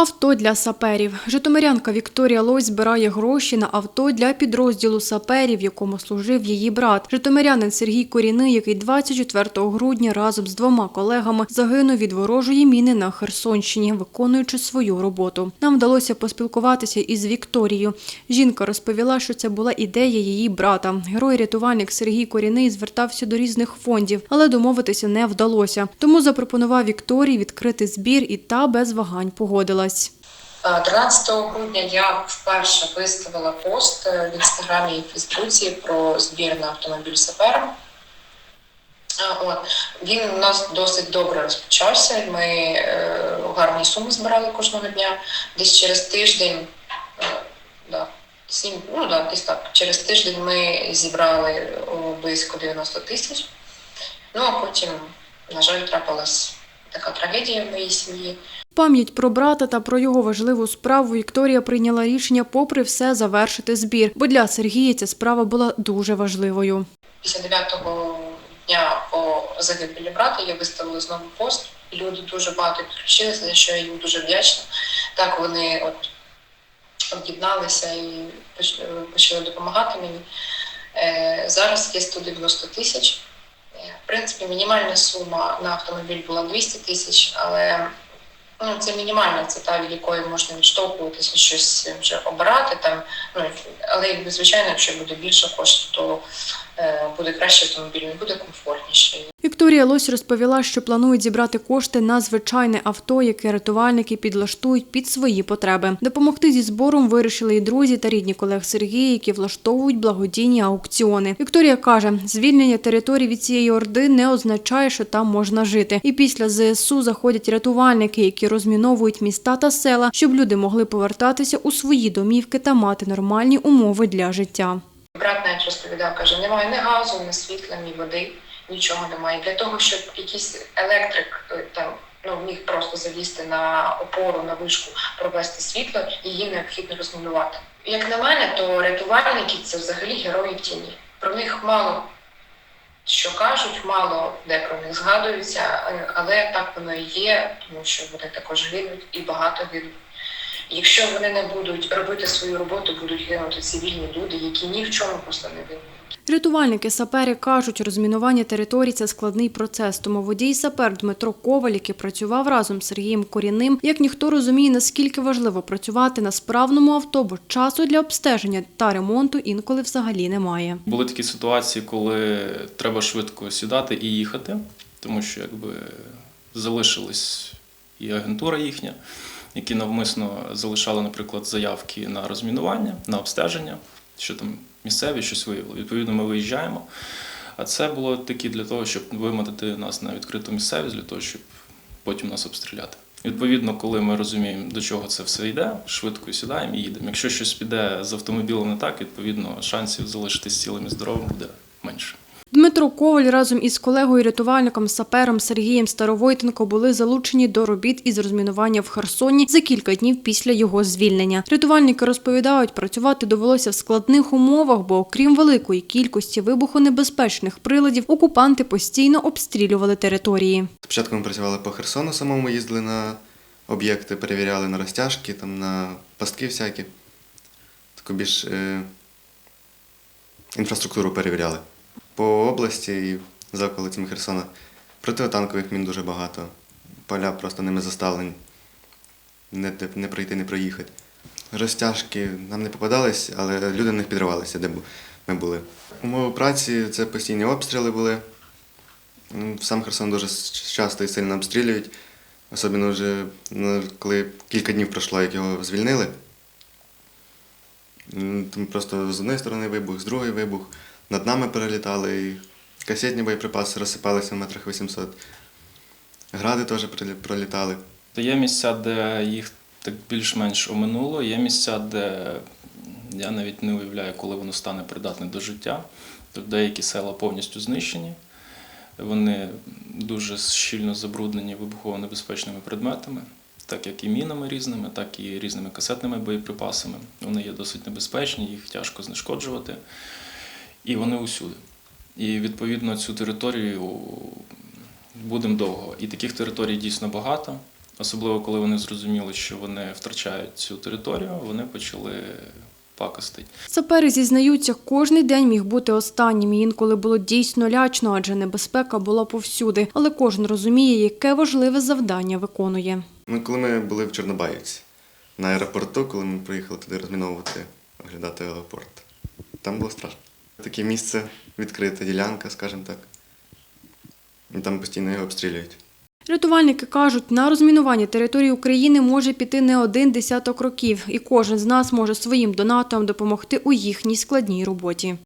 Авто для саперів. Житомирянка Вікторія Лось збирає гроші на авто для підрозділу саперів, якому служив її брат. Житомирянин Сергій Коріни, який 24 грудня разом з двома колегами загинув від ворожої міни на Херсонщині, виконуючи свою роботу. Нам вдалося поспілкуватися із Вікторією. Жінка розповіла, що це була ідея її брата. Герой-рятувальник Сергій Коріний звертався до різних фондів, але домовитися не вдалося. Тому запропонував Вікторії відкрити збір, і та без вагань погодилась. Е, 13 грудня я вперше виставила пост е, в інстаграмі і Фейсбуці про збір на автомобіль сапера. Е, От. Він у нас досить добре розпочався. Ми е, гарні суми збирали кожного дня. Десь через тиждень, е, да, сім, ну да, десь так, через тиждень ми зібрали близько 90 тисяч. Ну а потім, на жаль, трапилась така трагедія в моїй сім'ї. Пам'ять про брата та про його важливу справу Вікторія прийняла рішення, попри все, завершити збір. Бо для Сергія ця справа була дуже важливою. Після 9-го дня по загибелі брата я виставила знову пост. Люди дуже багато підключилися, за що я їм дуже вдячна. Так вони от об'єдналися і почали допомагати мені. Е, Зараз є 190 тисяч. Принципі, мінімальна сума на автомобіль була 200 тисяч, але ну, це мінімальна, це та, від якої можна відштовхуватися, щось вже обирати там. Ну, але якби, звичайно, якщо буде більше коштів, то буде краще автомобіль, він буде комфортніше. Вікторія Лось розповіла, що планують зібрати кошти на звичайне авто, яке рятувальники підлаштують під свої потреби. Допомогти зі збором вирішили і друзі та рідні колег Сергія, які влаштовують благодійні аукціони. Вікторія каже, звільнення території від цієї орди не означає, що там можна жити. І після ЗСУ заходять рятувальники, які розміновують міста та села, щоб люди могли повертатися у свої домівки та мати нормальні умови для життя. Брат навіть розповідав, каже, немає ні газу, ні світла, ні води, нічого немає. Для того, щоб якийсь електрик е, там ну, міг просто залізти на опору, на вишку, провести світло, її необхідно розмінувати. Як на мене, то рятувальники це взагалі герої тіні. Про них мало що кажуть, мало де про них згадується, е, але так воно і є, тому що вони також гинуть і багато гинуть. Якщо вони не будуть робити свою роботу, будуть гинути цивільні люди, які ні в чому просто не винні. Рятувальники сапери кажуть, розмінування територій це складний процес. Тому водій сапер Дмитро Коваль, який працював разом з Сергієм Корінним, як ніхто розуміє, наскільки важливо працювати на справному авто, бо часу для обстеження та ремонту інколи взагалі немає. Були такі ситуації, коли треба швидко сідати і їхати, тому що якби залишилась і агентура їхня, які навмисно залишали, наприклад, заявки на розмінування, на обстеження, що там місцеві щось виявили. Відповідно, ми виїжджаємо. А це було таки для того, щоб вимотати нас на відкриту місцевість, для того, щоб потім нас обстріляти. Відповідно, коли ми розуміємо, до чого це все йде, швидко сідаємо і їдемо. Якщо щось піде з автомобілем не так, відповідно шансів залишитись цілим і здоровим буде менше. Дмитро Коваль разом із колегою рятувальником сапером Сергієм Старовойтенко були залучені до робіт із розмінування в Херсоні за кілька днів після його звільнення. Рятувальники розповідають, працювати довелося в складних умовах, бо окрім великої кількості вибухонебезпечних приладів, окупанти постійно обстрілювали території. Спочатку ми працювали по Херсону самому, їздили на об'єкти, перевіряли на розтяжки, там, на пастки всякі. Таку більш е, інфраструктуру перевіряли. По області і за околицями Херсона протитанкових мін дуже багато. Поля просто ними заставлені. Не, не пройти, не проїхати. Розтяжки нам не попадались, але люди них підривалися, де ми були. Умови праці це постійні обстріли були. Сам Херсон дуже часто і сильно обстрілюють, особливо вже ну, коли кілька днів пройшло, як його звільнили. Там просто з однієї сторони вибух, з другої вибух. Над нами перелітали, і касетні боєприпаси розсипалися в метрах 800. Гради теж пролітали. Є місця, де їх так більш-менш оминуло, є місця, де я навіть не уявляю, коли воно стане придатне до життя. Тобто деякі села повністю знищені, вони дуже щільно забруднені вибухово-небезпечними предметами, так як і мінами різними, так і різними касетними боєприпасами. Вони є досить небезпечні, їх тяжко знешкоджувати, і вони усюди. І відповідно цю територію будемо довго. І таких територій дійсно багато. Особливо, коли вони зрозуміли, що вони втрачають цю територію, вони почали пакостити. Сапери зізнаються, кожний день міг бути останнім. І інколи було дійсно лячно, адже небезпека була повсюди. Але кожен розуміє, яке важливе завдання виконує. Ми коли ми були в Чорнобаївці на аеропорту, коли ми приїхали туди розміновувати, оглядати аеропорт, там було страшно. Таке місце, відкрита ділянка, скажімо так. І там постійно його обстрілюють. Рятувальники кажуть, на розмінування території України може піти не один десяток років, і кожен з нас може своїм донатом допомогти у їхній складній роботі.